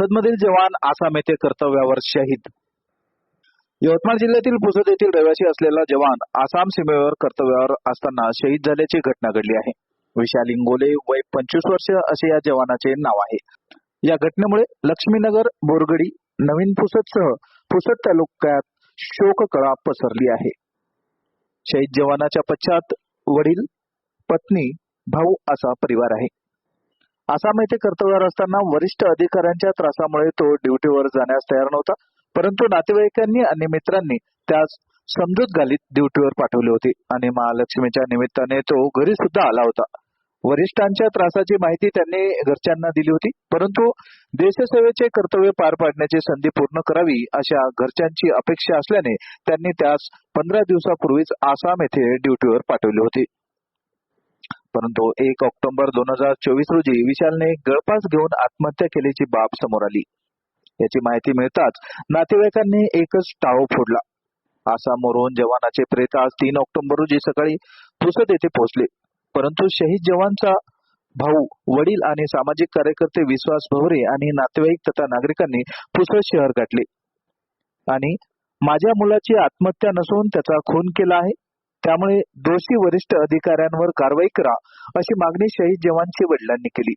पुसदमधील जवान आसाम येथे कर्तव्यावर शहीद. यवतमाळ जिल्ह्यातील पुसद येथील रहिवासी असलेला जवान आसाम सीमेवर कर्तव्यावर असताना शहीद झाल्याची घटना घडली आहे. विशाल इंगोले वय पंचवीस वर्ष असे या जवानाचे नाव आहे. या घटनेमुळे लक्ष्मीनगर बोरगडी नवीन पुसदसह पुसद तालुक्यात शोककळा पसरली आहे. शहीद जवानाच्या पश्चात वडील पत्नी भाऊ असा परिवार आहे. आसाम येथे कर्तव्यावर असताना वरिष्ठ अधिकाऱ्यांच्या त्रासामुळे तो ड्युटीवर जाण्यास तयार नव्हता परंतु नातेवाईकांनी आणि मित्रांनी त्यास समजूत घालीत ड्युटीवर पाठवले होते आणि महालक्ष्मीच्या निमित्ताने तो घरी सुद्धा आला होता. वरिष्ठांच्या त्रासाची माहिती त्यांनी घरच्यांना दिली होती परंतु देशसेवेचे कर्तव्य पार पाडण्याची संधी पूर्ण करावी अशा घरच्यांची अपेक्षा असल्याने त्यांनी त्यास पंधरा दिवसापूर्वीच आसाम येथे ड्युटीवर पाठवले होते. परंतु एक ऑक्टोबर दोन हजार चोवीस रोजी विशालने गळपास घेऊन आत्महत्या केल्याची बाब समोर आली. याची माहिती मिळताच नातेवाईकांनी एकच टाळो फोडला. आसामवरून जवानाचे प्रेत आज तीन ऑक्टोबर रोजी सकाळी पुसद येथे पोहोचले. परंतु शहीद जवानचा भाऊ वडील आणि सामाजिक कार्यकर्ते विश्वास भवरे आणि नातेवाईक तथा नागरिकांनी पुसद शहर गाठले. आणि माझ्या मुलाची आत्महत्या नसून त्याचा खून केला आहे. त्यामुळे दोषी वरिष्ठ अधिकाऱ्यांवर कारवाई करा अशी मागणी शहीद जवानची वडिलांनी केली.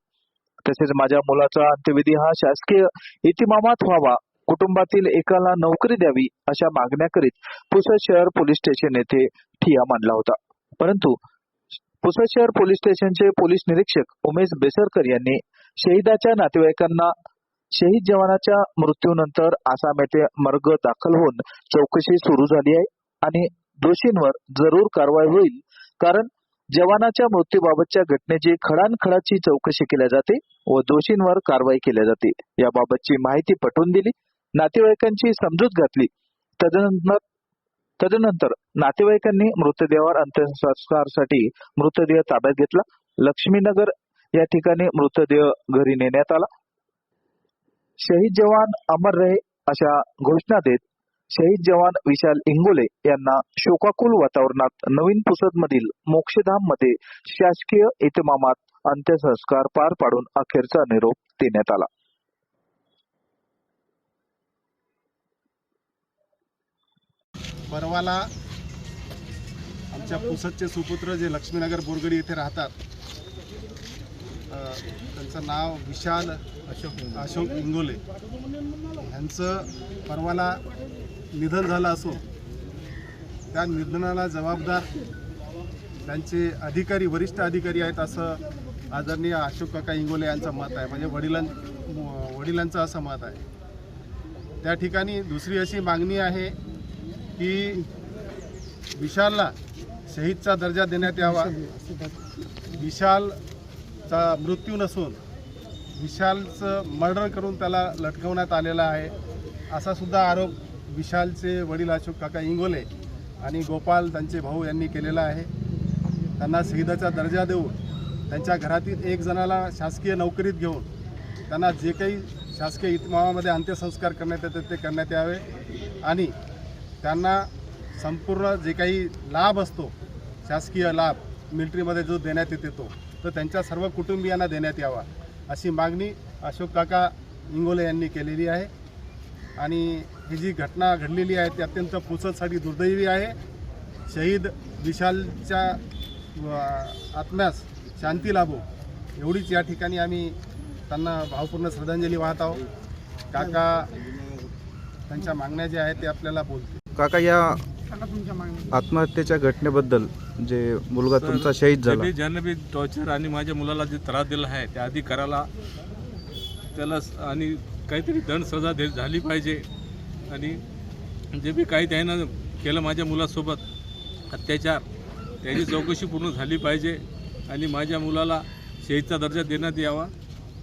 तसेच माझ्या मुलाचा अंत्यविधी हा शासकीय इतिमामात व्हावा कुटुंबातील एकाला नोकरी द्यावी अशा मागण्या करीत पुसद शहर पोलीस स्टेशन येथे ठिया मांडला होता. परंतु पुसद शहर पोलीस स्टेशनचे पोलीस निरीक्षक उमेश बेसरकर यांनी शहीदाच्या नातेवाईकांना शहीद जवानाच्या मृत्यूनंतर आसाम येथे मर्ग दाखल होऊन चौकशी सुरू झाली आहे आणि दोषींवर जरूर कारवाई होईल. कारण जवानाच्या मृत्यूबाबतच्या घटनेची खडानखडाची चौकशी केल्या जाते व दोषींवर कारवाई केल्या जाते. याबाबतची माहिती पटवून दिली. नातेवाईकांची समजूत घातली. तदनंतर तदनंतर नातेवाईकांनी मृतदेहावर अंत्यसंस्कारसाठी मृतदेह ताब्यात घेतला. लक्ष्मीनगर या ठिकाणी मृतदेह घरी नेण्यात आला. शहीद जवान अमर रहे अशा घोषणा देत शहीद जवान विशाल इंगोले यांना शोकाकुल वातावरणात नवीन पुसद मधील मोक्षधाममध्ये शासकीय इतमामात अंत्यसंस्कार पार पाडून अखेरचा निरोप देण्यात आला. परवाला आमच्या पुसदचे सुपुत्र जे लक्ष्मीनगर बोरगडी येथे राहतात त्यांचं नाव विशाल अशोक अशोक इंगोले. यांचं परवाला निधन झालं असून त्या निधनाला जबाबदार त्यांचे अधिकारी वरिष्ठ अधिकारी आहेत असं आदरणीय अशोक काका इंगोले यांचं मत आहे. म्हणजे वडिलां वडिलांचं असं मत आहे. त्या ठिकाणी दुसरी अशी मागणी आहे की विशालला शहीदचा दर्जा देण्यात यावा. विशाल विशालचा मृत्यू नसून विशालचं मर्डर करून त्याला लटकवण्यात आलेला आहे. असा सुद्धा आरोप विशालचे वडील अशोक काका इंगोले आणि गोपाल त्यांचे भाऊ यांनी केलेला आहे. त्यांना शहीदाचा दर्जा देऊन त्यांच्या घरातील एक जणाला शासकीय नोकरीत घेऊन त्यांना जे काही शासकीय इतमामामध्ये अंत्यसंस्कार करण्यात येतात ते करण्यात यावे आणि त्यांना संपूर्ण जे काही लाभ असतो शासकीय लाभ मिलिटरीमध्ये जो देण्यात येते तो. तर त्यांच्या सर्व कुटुंबियांना देण्यात यावा अशी मागणी अशोक काका इंगोले यांनी केलेली आहे. आणि ही जी घटना घडलेली आहे ती अत्यंत पुसतसाठी दुर्दैवी आहे. शहीद विशालच्या आत्म्यास शांती लाभो एवढीच या ठिकाणी आम्ही त्यांना भावपूर्ण श्रद्धांजली वाहत आहोत. काका त्यांच्या मागण्या ज्या आहेत ते आपल्याला बोलतील. काका या आत्महत्येच्या घटनेबद्दल जे मुलगा तुमचा शहीद झाला. ज्यांनी ज्यांनी बी टॉर्चर आणि माझ्या मुलाला जे त्रास दिला आहे त्या अधिकाराला त्याला स- आणि काहीतरी दंड सजा दे झाली पाहिजे. आणि जे बी काही त्यानं केलं माझ्या मुलासोबत अत्याचार त्याची चौकशी पूर्ण झाली पाहिजे. आणि माझ्या मुलाला शहीदचा दर्जा देण्यात यावा.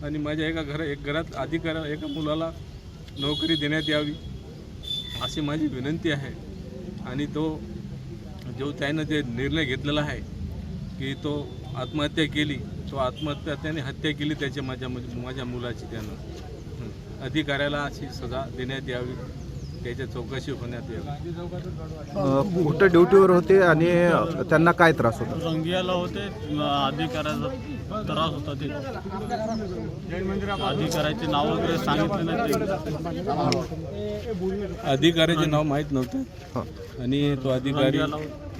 आणि माझ्या एका घरा एक घरात अधिकारा एका मुलाला नोकरी देण्यात यावी अशी माझी विनंती आहे. आणि तो जो त्यानं जे निर्णय घेतलेला आहे की तो आत्महत्या केली तो आत्महत्या त्याने हत्या केली त्याच्या माझ्या माझ्या मुलाची त्यानं अधिकाऱ्याला अशी सजा देण्यात यावी. त्याच्या चौकशी होण्यात अ, कुठं ड्युटीवर होते आणि त्यांना काय त्रास होता? रंगियाला होते अधिकाऱ्याचा त्रास होता ते अधिकाऱ्याचे नाव वगैरे सांगितले नाही ते. अधिकाऱ्याचे नाव माहीत नव्हतं. हा. आणि तो अधिकारी रंगियाला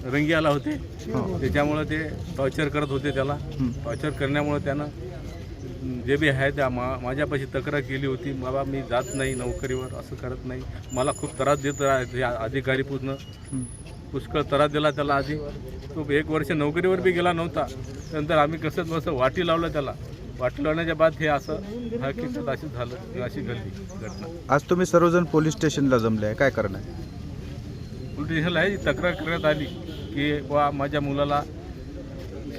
रंगियाला होते. हा. त्याच्यामुळे ते टॉर्चर करत होते त्याला. हं. टॉर्चर करण्यामुळे त्यानं जे बी आहे त्या मा माझ्यापाशी तक्रार केली होती. बाबा मी जात नाही नोकरीवर असं करत नाही. मला खूप त्रास देत आहे ते अधिकारी पूर्ण. हं. पुष्कळ त्रास दिला त्याला आधी. तो एक वर्ष नोकरीवर बी गेला नव्हता. नंतर आम्ही कसं बसं वाटी लावलं त्याला. वाटी लावण्याच्या बाद हे असं हकीकत अशी झालं अशी घडली घटना. आज तुम्ही सर्वजण पोलीस स्टेशनला जमले आहे. काय करणार पोलीस स्टेशनला ही तक्रार करण्यात आली की वा माझ्या मुलाला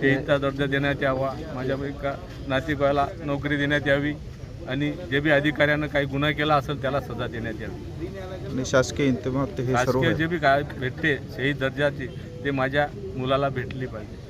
शहीदचा दर्जा देण्यात यावा माझ्या एका नातेवाईकाला नोकरी देण्यात यावी आणि जे बी अधिकाऱ्यानं काही गुन्हा केला असेल त्याला सजा देण्यात यावी आणि शासकीय इंतमात हे सर्व आहे. जे बी काय भेटते शहीद दर्जाचे ते माझ्या मुलाला भेटली पाहिजे